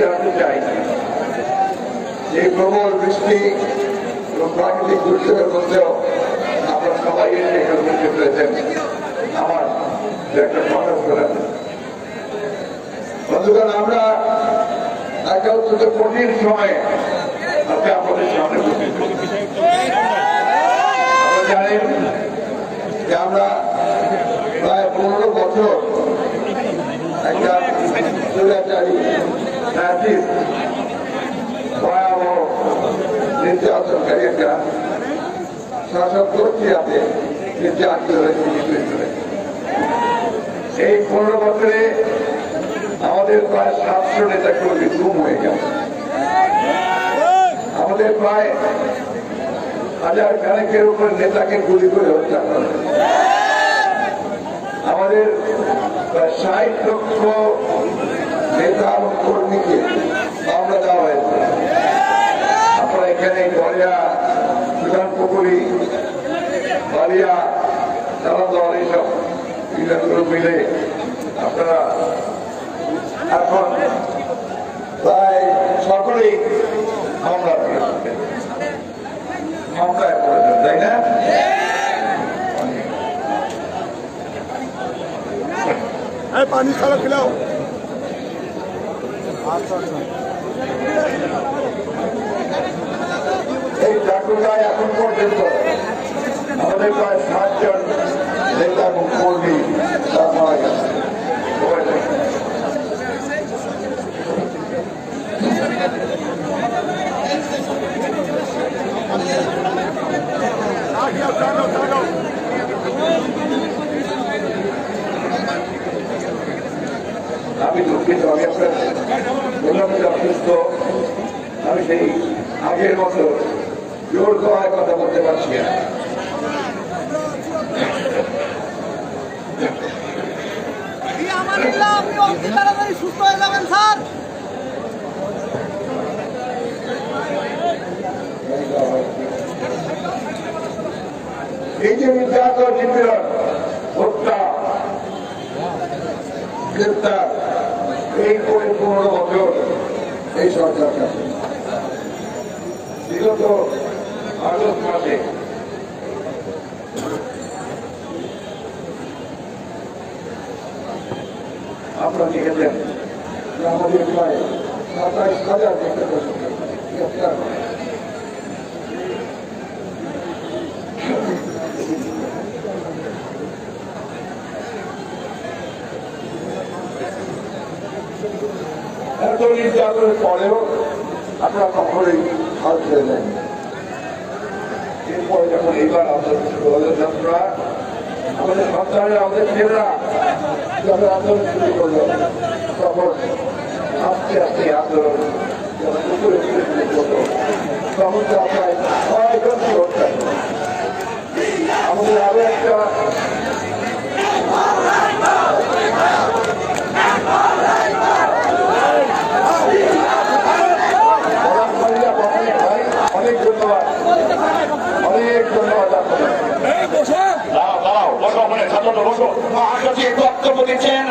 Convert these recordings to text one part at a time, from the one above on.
জানাতে চাই এই প্রবল বৃষ্টি এবং প্রাকৃতিক দুর্যোগের মধ্যেও আপনারা সবাই এসে উপস্থিত হয়েছেন। আমার একটা কথা করেন বন্ধুগণ, আমরা একটা অত্যন্ত কঠিন সময়ে আজকে আপনাদের সামনে উপস্থিত জানেন যে আমরা প্রায় পনেরো বছর একটা স্বৈরাচারী ফ্যাসিস্ট ভয়াবহ নির্যাতনকারী একটা শাসক গোষ্ঠী আছে নির্যাতিত হয়েছে নিপীড়িত হয়েছে। এই পনেরো বছরে আমাদের প্রায় সাতশো নেতা কর্মী গুম হয়ে গেছে। আমাদের প্রায় হাজার খানেকের উপর নেতাকে গুলি করে হত্যা করা আমাদের প্রায় ষাট লক্ষ নেতা এবং কর্মীকে মামলা দেওয়া হয়েছে আপনারা এখানে গড়িয়া সুধান পুকুরি, বালিয়া দালাদল এইসব ইউনিয়নগুলো মিলে আপনারা এখন প্রায় সকলেই মামলা করেছেন মামলায় করেছেন পানি ছাড়া খেলাও। এই চাকুটায় এখন পর্যন্ত আমাদের প্রায় ষাটজন নেতা এবং কর্মী তারা মারা গেছে সবাই- টাকাও টাকাও টাকাও আমি দুঃখিত আমি আপনার বললাম যে অসুস্থ আমি সেই আগের মতো জোর গলায় কথা বলতে পারছি না এই আমার ইল্লা আপনি অতি তাড়াতাড়ি সুস্থ হয়ে যাবেন স্যার এই যে নির্যাতন নিপীড়ন হত্যা গ্রেপ্তার। এই করে পনেরো বছর এই সরকার কাছে। বিগত আগস্ট মাসে আপনারা দেখেছেন আমাদের প্রায় সাতাইশ হাজার গ্রেপ্তার। এত নির্যাতনের পরেও আপনারা কখনোই হাত ছেড়ে দেন এরপরে যখন এইবার আমাদের দলের ছাত্ররা আমাদের সন্তানেরা, আমাদের ছেলেরা, যখন আন্দোলন শুরু করল, তখন আস্তে আস্তে আন্দোলন যখন উপরে উপরে শুরু করল তখন তো প্রায় ছয়জনকে হত্যা করল। আমাদের আরও একটা পরামর্শকারীরা বলেন, ভাই, অনেক ধন্যবাদ অনেক ধন্যবাদ আপনাদের দাঁড়াও দাঁড়াও বসো ওখানে ছাত্রটা বসো মহাসচিব বক্তব্য দিচ্ছেন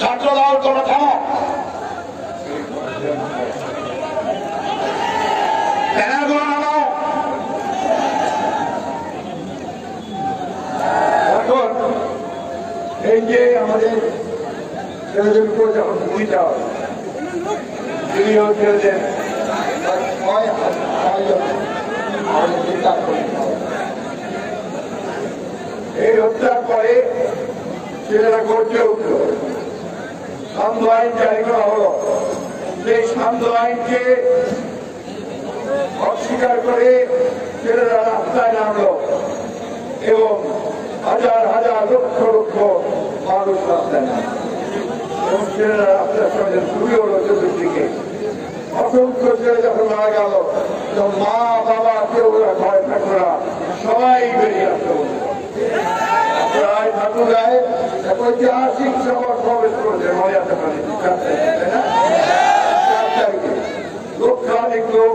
ছাত্রদল তোমরা থামো ব্যানারগুলো নামাও এখন এই যে আমাদের ছেলেদের উপর যখন করে এই হত্যার পরে ছেলেরা গর্জে উঠল, সান্ধ্য আইন জারি করা হলো। সেই সান্ধ্য আইনকে অস্বীকার করে ছেলেরা রাস্তায় নামলো এবং হাজার হাজার লক্ষ লক্ষ রাস্তায় নামলো এবং ছেলেরা রাস্তার সঙ্গে শুরু হলো চতুর্দিকে অসংখ্য ছেলে যখন মারা গেল, তখন মা, বাবা, কেউ ওরা ভয় ঠাকুরা সবাই বেরিয়ে আসতে গায়ে এক ঐতিহাসিক সভা সমাবেশ করেছে না তারিখে লক্ষাধিক লোক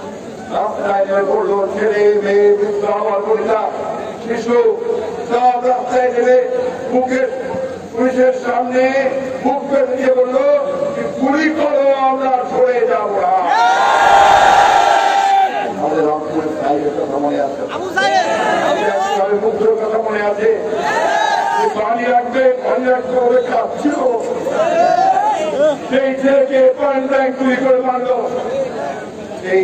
রাস্তায় নেমে পড়ল ছেলে মেয়ে বৃদ্ধ আমার কবিতা শিশু সব রাস্তায় নেমে মুখের পুলিশের সামনে মুখ পেতে দিয়ে বলল গুলি করো আমরা সরে যাব না আমাদের রংপুরের সাইডের কথা মনে আছে মুখের কথা মনে আছে পানি রাখবে পানি রাখবে বলে খাচ্ছিল সেই ছেলেকে পয়েন্ট ব্যাংক গুলি করে মারলো। এই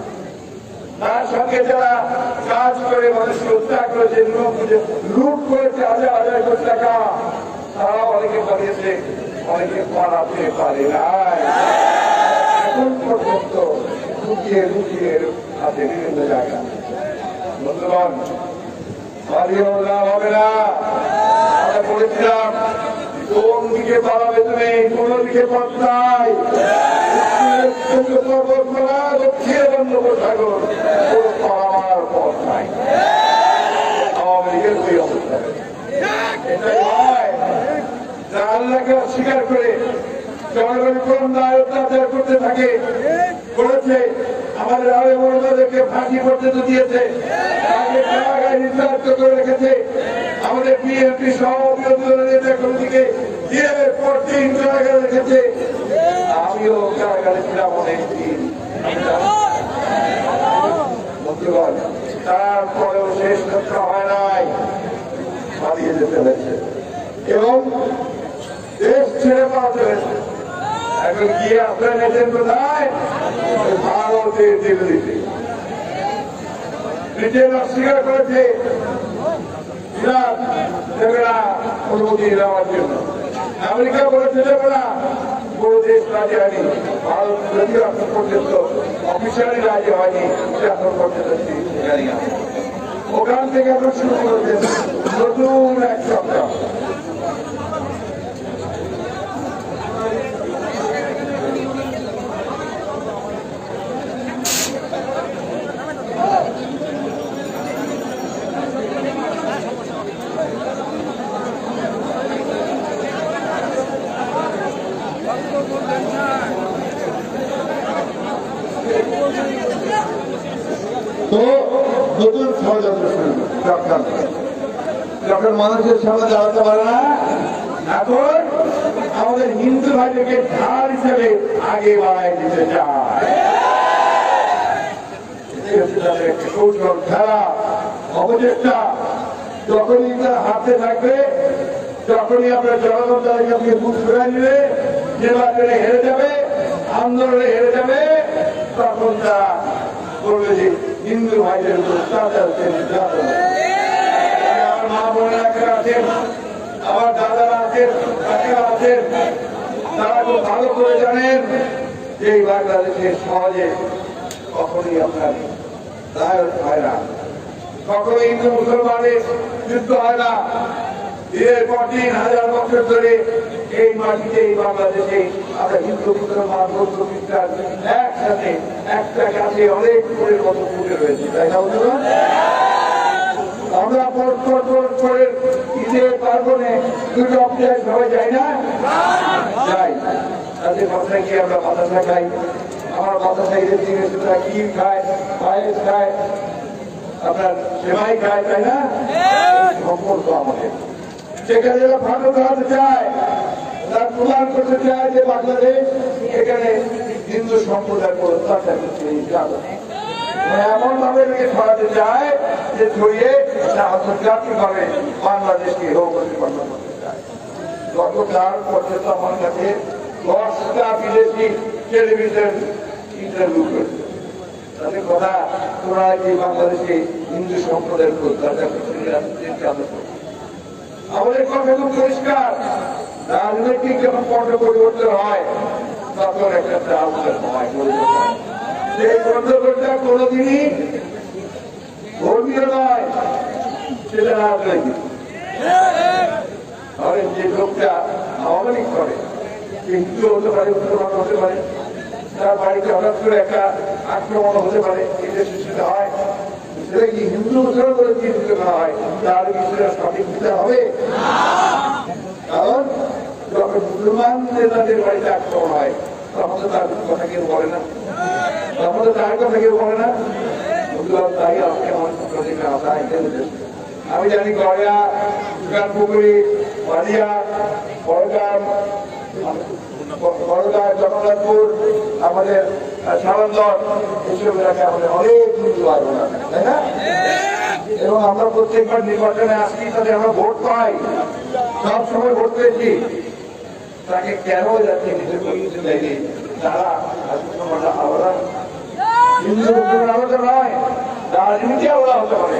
তার সঙ্গে যারা কাজ করে মানুষকে হত্যা করেছে লুট করেছে হাজার হাজার কোটি টাকা তারা অনেকে পালিয়েছে, অনেকে পালাতে পারে নাই। এখন পর্যন্ত লুকিয়ে লুকিয়ে আছে বিভিন্ন জায়গা। বন্ধুগণ হবে না। কোন দিকে পালাবে তুমি, কোন দিকে পথ নাই। দক্ষিণে বঙ্গোপসাগর কোন পালাবার পথ নাই। আওয়ামী অস্বীকার করে জনগণ অত্যাচার করতে থাকে করেছে আমাদের আগে বড়দেরকে ফাঁসি পর্যন্ত দিয়েছে রেখেছে। আমাদের বিএনপি সহ বিরোধী দলের নেতা কর্মীকে দিনের পর রেখেছে। আমিও কারাগারে ছিলাম তারপরেও শেষ রক্ষা হয় নাই পালিয়ে যেতে হয়েছে। এবং দেশ ছেড়ে পাওয়াতে হয়েছে। এখন গিয়ে আপনার নেছেন কোথায় ভারতের দিল্লিতে ব্রিটেন অস্বীকার করেছে অনুমতি নেওয়ার জন্য। আমেরিকা বলেছে দেবে না কোনো দেশ রাজি হয়নি ভারত যদিও এখন পর্যন্ত অফিসিয়ালি রাজি হয়নি, সে এখন পর্যন্ত ওখান থেকে এখন শুরু করেছে নতুন এক সপ্তাহ তো নতুন ষড়যন্ত্র শুরু চক্রান্ত যখন মানুষের সামনে দাঁড়াতে পারে না এখন আমাদের হিন্দু ভাইদেরকে ধার হিসেবে আগে বাড়াই দিতে চায় তাদের যখনই হাতে থাকবে, যখনই আপনার জনগণ নিবে নির্বাচনে হেরে যাবে, আন্দোলনে হেরে যাবে, তখন যে হিন্দু ভাইদের উপর। আমার মা বোনেরা আছেন আমার দাদারা আছেন কাকিরা আছেন, তারা খুব ভালো করে জানেন যে এই বাংলাদেশে সহজে কখনই আপনার দায় হয় না। কখনো হিন্দু মুসলমানের যুদ্ধ হয় না। দিনের পর দিন হাজার বছর ধরে এই মাটিতে, এই বাংলাদেশে আমরা হিন্দু, মুসলমান, বৌদ্ধ, খ্রিস্টান একসাথে, একটা কাছে অনেক ফুলের মতো ফুটে রয়েছে তাই না আমরা পর পর পর পরে ঈদের পার্বণে দুটো অফিসে সবাই যাই না? যাই তাদের বাসায় গিয়ে আমরা বাতাসা খাই। আমার বাতাসায় ঈদের দিনে সুতরাং কি খায়? পায়েস খায়? আপনার সেমাই খায়, তাই না? সম্পর্ক আমাদের। সেখানে এরা ফাটো খাওয়াতে চায়, তারা প্রমাণ করতে চায় যে বাংলাদেশ, এখানে হিন্দু সম্প্রদায় কোনো অত্যাচার করছে এমন ভাবে ছড়াতে চায় যে ছড়িয়ে এটা আন্তর্জাতিক ভাবে বাংলাদেশকে প্রতিপন্ন করতে চায়। গতকাল পর্যন্ত আমার কাছে দশটা বিদেশি টেলিভিশন ইন্টারভিউ করেছে। কথা তোমরা এই বাংলাদেশে হিন্দু সম্প্রদায়ের। আমাদের কথা খুব পরিষ্কার। রাজনৈতিক যখন পণ্য পরিবর্তন হয় তখন একটা চাউলের হয় সেই পণ্যটা কোনোদিনই ধর্মীয় নয়। সেটা রাজনৈতিক ধরেন যে লোকটা আওয়ামী করে, সে হিন্দু হতে পারে, মুসলমান হতে পারে, তার বাড়িতে হঠাৎ করে একটা আক্রমণ হতে পারে, এই দেশে হয়। সেটা কি হিন্দু মুসলমান হয়? তার কি সেটা সঠিক দিতে হবে? কারণ যখন মুসলমান নেতাদের আক্রমণ হয়, তখন তো তার কথা কেউ বলে না। তখন তো তার কথা কেউ বলে না। তাই আজকে আমার প্রতিটা আশা এখানে আমি জানি গড়িয়া সুগানপুকুরি বালিয়া বড়গ্রাম বড়গ্রাম জগন্নাথপুর আমাদের সালন্দর এইসব এলাকায় আমাদের অনেক ভাই আছে, তাই না? এবং আমরা প্রত্যেকবার নির্বাচনে আসছি তাতে আমরা ভোট পাই। সব সময় ভোট পেয়েছি। তাকে কেন যাচ্ছে নিজের দেয়নি? তারা আলাদা। হিন্দু আলাদা নয় রাজনীতি আলাদা হতে পারে।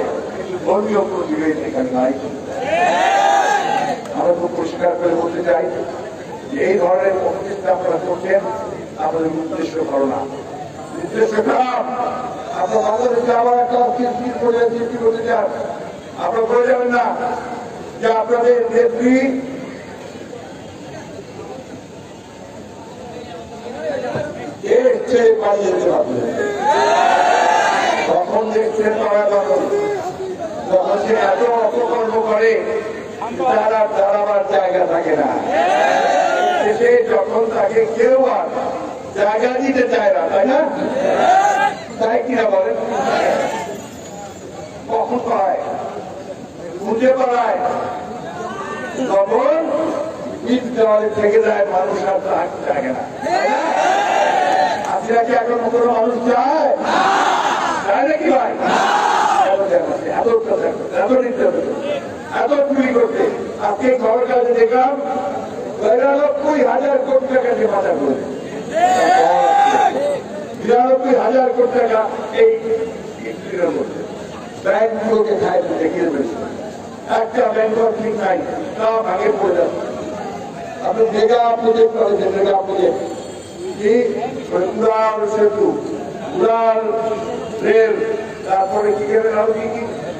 ধর্মীয় কোনো এখানে নাই। আমরা খুব পরিষ্কার করে বলতে চাই যে এই ধরনের প্রতিষ্ঠা আপনারা করছেন, আমাদের উদ্দেশ্য ভালো করতে চান, আপনারা করে যাবেন না যে আপনাদের নেত্রী তখন দেখছেন তারা তখন যখন সে এত অপকর্ম করে তারা দাঁড়াবার জায়গা থাকে না। সে যখন তাকে কেউ আর জায়গা দিতে চায় না তাই না? তাই কিনা বলেন? কখন পায়? খুঁজে পালায় তখন থেকে যায় মানুষ আর জায়গা না। আপনারা কি এখন কোনো মানুষ চায়? চায় নাকি ভাই? এত এত এত করতে, এত চুরি করতে আজকে খবর কাজে দেখলাম, বিরানব্বই হাজার কোটি টাকা দিয়ে বাজার করে বিরানব্বই হাজার কোটি টাকা এই মধ্যে ব্যাংকগুলোকে খায় দেখিয়ে রয়েছে একটা ব্যাংক পড়ে যাচ্ছে। আপনি মেগা প্রজেক্ট করেছেন, মেগা সেতু, উড়াল রেল। তারপরে কি করবেন আরও কি কি?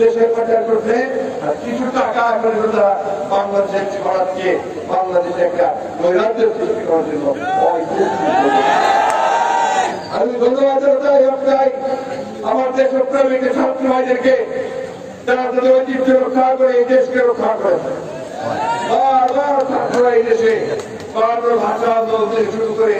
বিদেশে পাচার করছে, আর কিছু টাকা এখন তারা বাংলাদেশে ছড়াচ্ছে বাংলাদেশে একটা নৈরাজ্য সৃষ্টি করার জন্য আমি ধন্যবাদ জানাই আমার দেশপ্রেমিক ছাত্র ভাইদেরকে, যারা তাদের ঐতিহ্য রক্ষা করে এই দেশকে রক্ষা করে এই দেশে ভাষা আন্দোলন শুরু করে,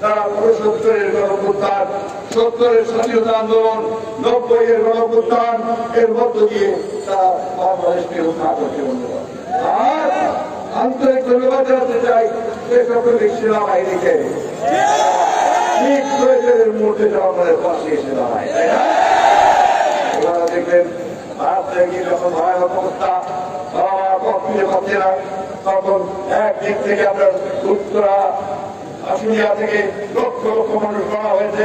তারা সত্তরের গণপ্রত্যান সত্তরের স্বাধীনতা আন্দোলন নব্বই এর গণপ্রত্যান এর মধ্য দিয়ে তারা বাংলাদেশকে রক্ষা করতে আর আন্তরিক চাই সেনাবাহিনীকে। ঠিক থেকে আপনার উত্তরা, আশুলিয়া থেকে লক্ষ লক্ষ মানুষ মারা হয়েছে।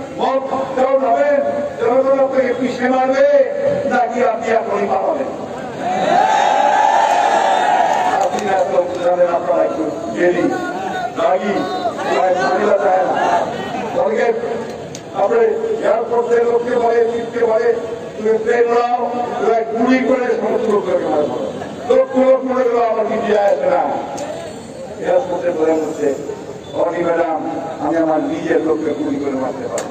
ডাউন হবেন জনগণ আপনাকে পিছিয়ে মারবে নাকি আপনি এখনই পালাবেন আপনি এত জানেন আপনারা একটু জেলি রাগি মানিলা যায় না অনেকে আপনি এয়ারপোর্টে লোককে বলে চিপকে বলে তুমি ট্রেন নাও গুলি করে সমস্ত লোককে মারবো লক্ষ লোক মনে করো আমার কি দিয়ে আসে না এয়ারপোর্টে বলে বলছে অনি ম্যাডাম, আমি আমার নিজের লোককে গুলি করে মারতে পারব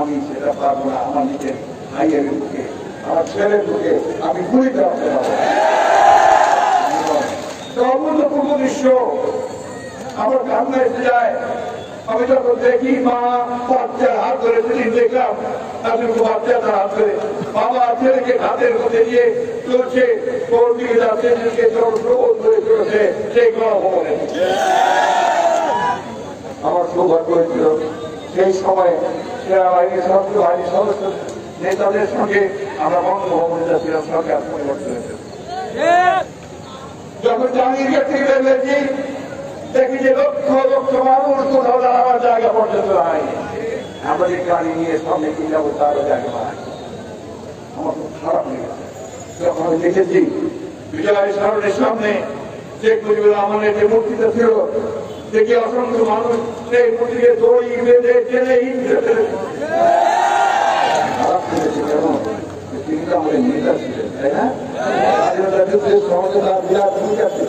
আমি সেটা পারব না, আমার নিজের ভাইয়ের বুকে, আমার ছেলের বুকে আমি গুলি চালাতে পারব অভূতপূর্ব দৃশ্য, আমার কান্না যায় আমি যখন দেখি মা বাচ্চার হাত ধরে দেখলাম বাচ্চা তার হাত ধরে। বাবা ছেলেকে হাতের মধ্যে চলছে যাচ্ছে প্রবোধ হয়ে চলেছে সেই আমার সৌভাগ্য হয়েছিল, সেই সময় সেনাবাহিনীর সদস্য বাহিনীর সদস্য নেতাদের সঙ্গে আমরা বঙ্গভবনে যাচ্ছিলাম, সরকার পরিবর্তন হয়েছে। যখন জাহাঙ্গীর গেট থেকে বেরিয়েছি দেখি যে লক্ষ লক্ষ মানুষ কোথাও দাঁড়াবার জায়গা পর্যন্ত নাই। আমরা যে গাড়ি নিয়ে সামনে কি যাব তারও জায়গা আমার খুব খারাপ লেগেছে যখন আমি দেখেছি, বিজয় সারণের সামনে শেখ মুজিবুর রহমানের যে মূর্তিটা ছিল, দেখে অসংখ্য মানুষ সেই মূর্তিকে দড়ি বেঁধে টেনে খারাপ তিনি তো আমাদের নেতা ছিলেন, তাই না? স্বাধীনতা যুদ্ধের তার বিরাট ভূমিকা ছিল।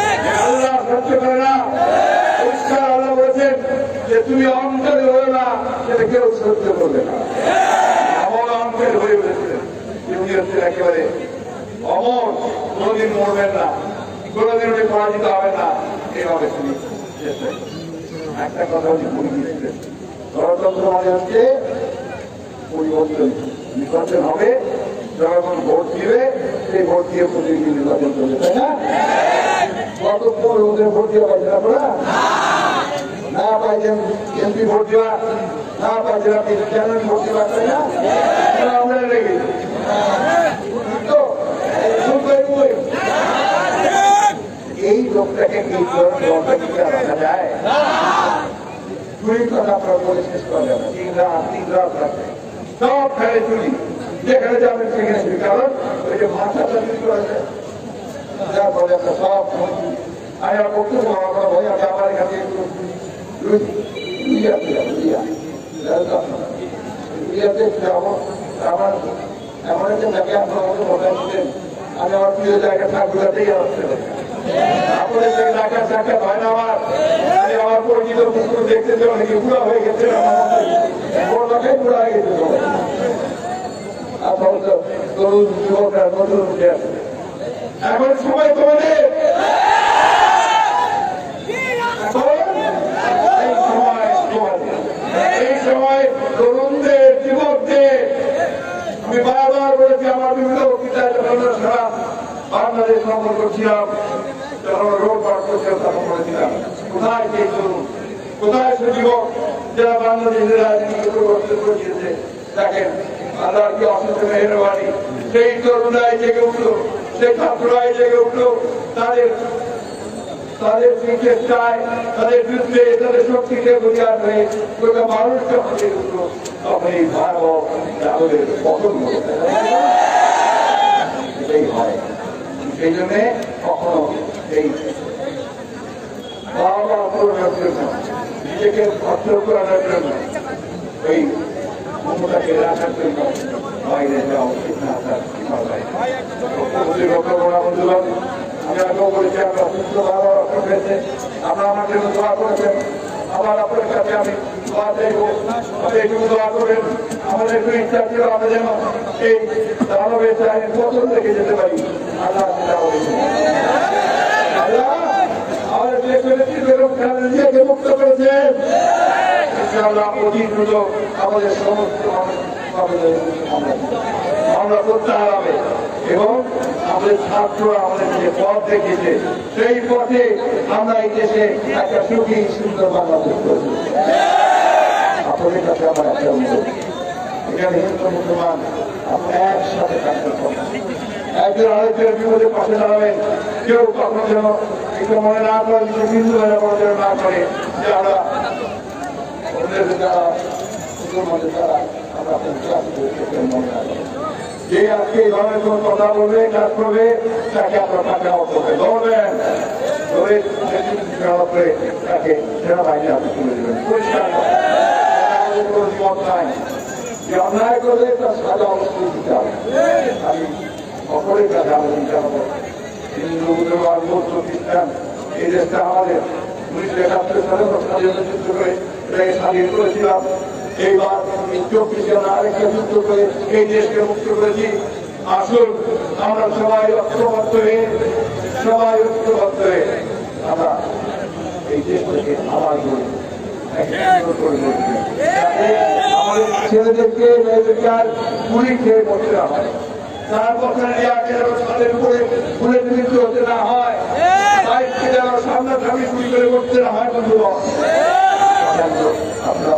যে তুমি অহংকারী হয়ে না সেটা কেউ সহ্য করবে না। এমন অহংকারী হয়ে হচ্ছেন একেবারে অমর, কোনোদিন মরবেন না, কোনোদিন উনি পরাজিত হবে না। এভাবে তিনি একটা কথা উনি বলে দিয়েছিলেন গণতন্ত্র মানে হচ্ছে পরিবর্তন। হবে, জনগণ ভোট দিবে, সেই ভোট দিয়ে প্রতিনিধি নির্বাচন করবে তাই না? কতক্ষণ ওদের ভোট দেওয়া পাইছেন আপনারা না পাইছেন এমপি ভোট দেওয়া না যেখানে যাবেন, সেখানে ওই যে যায় যার আমরা বক্তব্য আমার আমি আমার প্রিয় জায়গা ঠাকুরাতেই আসতে আপনাদের থেকে ডাকা সাক্ষাৎ হয় আমার আমি আমার পরিচিত দেখতে যে হয়ে গেছে আমার লোকেই হয়ে গেছে আর তরুণ উঠে আসে এখন সময় তোমাদের এখন এই সময় তোমাদের এই সময় তরুণদের যুবকদের আমি বারবার বলেছি আমার বিভিন্ন বক্তৃতায় যখন আমরা সারা বাংলাদেশ ভ্রমণ করছিলাম যখন রোড পার করছিলাম তখন বলেছিলাম কোথায় সেই তরুণ কোথায় সে যুবক যারা বাংলাদেশের রাজনীতি পরিবর্তন করেছে দেখেন আল্লাহ কি অসুস্থ মেহরবানি সেই তরুণরাই জেগে সেই ছাত্ররাই জেগে উঠল। তাদের তাদের সেই চেষ্টায় তাদের বিরুদ্ধে তাদের শক্তিকে বুঝার হয়ে গোটা মানুষ যখন উঠল। তখন এই ভয়াবহ পতন কখনো এই নিজেকে ভদ্র করানোর জন্য এই ক্ষমতাকে রাখার আমি আমরা সুস্থ ভালো রক্ষা পেয়েছে আমরা আপনার কাছে আমি দোয়া চাইব আমাদের একটু ইচ্ছা ছিল আমরা যেন এই যেতে পারি আল্লাহ আল্লাহ দেশের বেগম মুক্ত করেছেন ইনশাআল্লাহ অতি দ্রুত আমাদের সমস্ত আমাদের আমরা প্রত্যাহার হবে এবং আমাদের ছাত্ররা আমাদের যে পথ দেখিয়েছে, সেই পথে আমরা এই দেশে একটা সুখী, সুন্দর বাংলাদেশ আপনাদের কাছে আমার একটা অনুরোধ। এখানে হিন্দু, মুসলমান একসাথে একজন আরেকজনের বিপদে পাশে দাঁড়াবেন। কেউ কখনো যেন একটু মনে না করে, কিছু হিন্দু কোনো যেন না করে যে আমরা মুসলমানদের দ্বারা আমরা করতে মনে রাখব যে আজকে ধরনের কোন কথা বলবে, কাজ করবে, তাকে আপনার ফাঁকা করতে ধরবেন ধরে করে তাকে হাতে তুলে দেবেন। পরিষ্কার। কোনো অন্যায় করলে তার সাজা অবশ্যই দিতে হবে। আমি সকলের কাছে আবেদন জানাব। হিন্দু মুসলমান বৌদ্ধ খ্রিস্টান। এই দেশটা আমাদের। উনিশশো করেছিলাম। এইবার এই চব্বিশ করে এই দেশকে মুক্ত করেছি। আসুন, আমরা সবাই ঐক্যবদ্ধ হয়ে, সবাই ঐক্যবদ্ধ হয়ে আমরা এই দেশটাকে আবার গড়ি আমাদের ছেলেদেরকে, মেয়েদেরকে আর খেয়ে করতে না হয়। তার যেন তাদের উপরে হতে না হয় করে করতে না হয়, বন্ধুগণ। আপনারা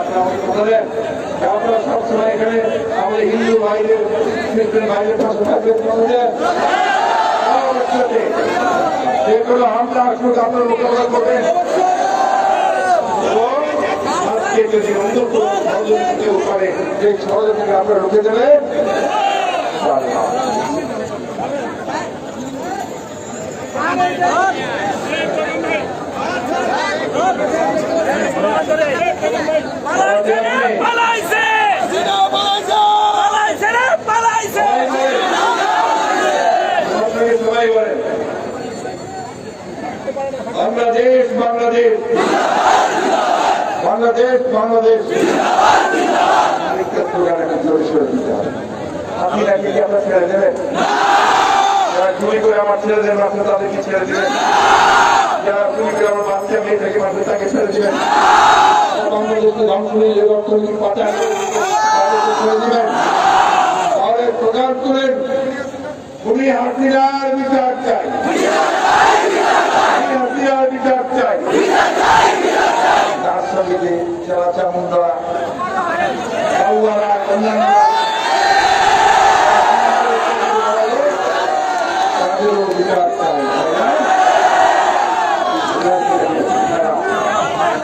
যে আপনারা এখানে আমাদের হিন্দু ভাইদের মুসলিম ভাইদের যে কোনো হামলা পালাইছে রে পালাইছে আপনাকে সবাই বলেন বাংলাদেশ বাংলাদেশ বাংলাদেশ বাংলাদেশ আপনি নাকি কি আপনার ছেড়ে দেবেন যারা করে আমার ছেলেদের মাত্র তাদেরকে ছেড়ে দিবেন যারা গুলি করে আমার বাচ্চা মেয়ে থেকে মাত্র তাকে ছেড়ে বাংলাদেশকে ধ্বংস নিয়ে যে অর্থনৈতিক পাচার ছেড়ে দিবেন তাহলে প্রকাশ করেন। উনি হাসিনার বিচার চাই। হাসিনার বিচার চাই। তার সঙ্গে যে যারা চামুন্ডা বাউয়ারা অন্যান্য তাদেরও বিচার চাই তাই না?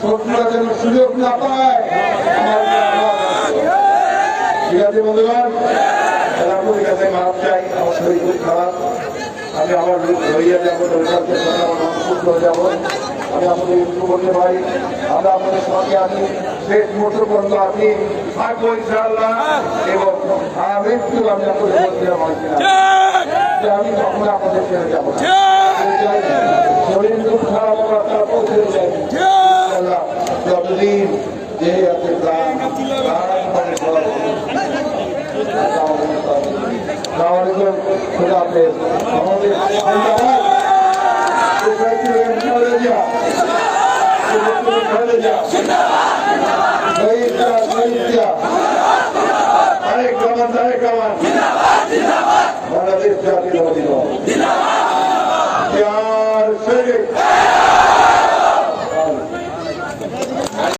শত্রুরা যেন সুযোগ না পায়। আমার ঠিক আছে বন্ধুগণ আপনাদের কাছে মাপ চাই আমার শরীর খুব খারাপ। আমি আবার রইয়া যাব আমার হয়ে যাব। আমি আপনাদের একটু বলতে পারি আমরা আপনাদের সঙ্গে আছি শেষ মুহূর্ত পর্যন্ত আছি। থাকব ইনশাআল্লাহ। এবং আর একটু আমি আপনাদের বলতে পারছি আমি কখনো আপনাদের ছেড়ে যাব শরীর খুব খারাপ আমার তারপর ছেড়ে যাই ইনশাআল্লাহ যতদিন যে আছে প্রাণ প্রাণ চলা আমাদের বাংলাদেশ সৈনিক